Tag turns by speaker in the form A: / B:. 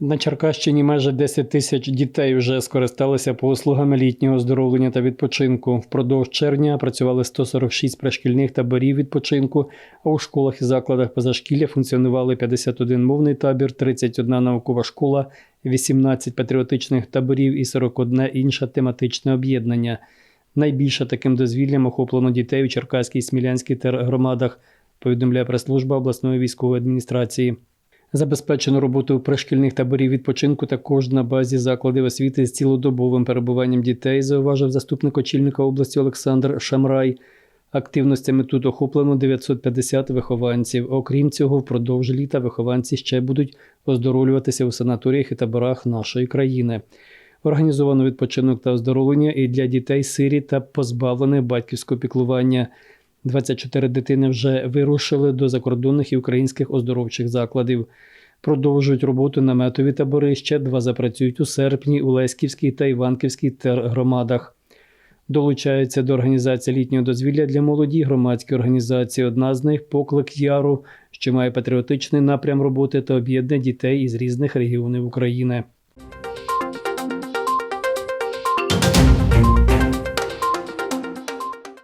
A: На Черкащині майже 10 тисяч дітей вже скористалися послугами літнього оздоровлення та відпочинку. Впродовж червня працювали 146 пришкільних таборів відпочинку, а у школах і закладах позашкілля функціонували 51 мовний табір, 31 наукова школа, 18 патріотичних таборів і 41 інше тематичне об'єднання. Найбільше таким дозвіллям охоплено дітей у Черкаській Смілянській тергромадах, повідомляє прес-служба обласної військової адміністрації. Забезпечено роботу пришкільних таборів відпочинку також на базі закладів освіти з цілодобовим перебуванням дітей, зауважив заступник очільника області Олександр Шамрай. Активностями тут охоплено 950 вихованців. Окрім цього, впродовж літа вихованці ще будуть оздоровлюватися у санаторіях і таборах нашої країни. Організовано відпочинок та оздоровлення і для дітей сирі та позбавлених батьківського піклування. 24 дитини вже вирушили до закордонних і українських оздоровчих закладів. Продовжують роботу наметові табори. Ще два запрацюють у серпні у Леськівській та Іванківській тергромадах. Долучаються до організації літнього дозвілля для молоді громадські організації. Одна з них поклик Яру, що має патріотичний напрям роботи та об'єднує дітей із різних регіонів України.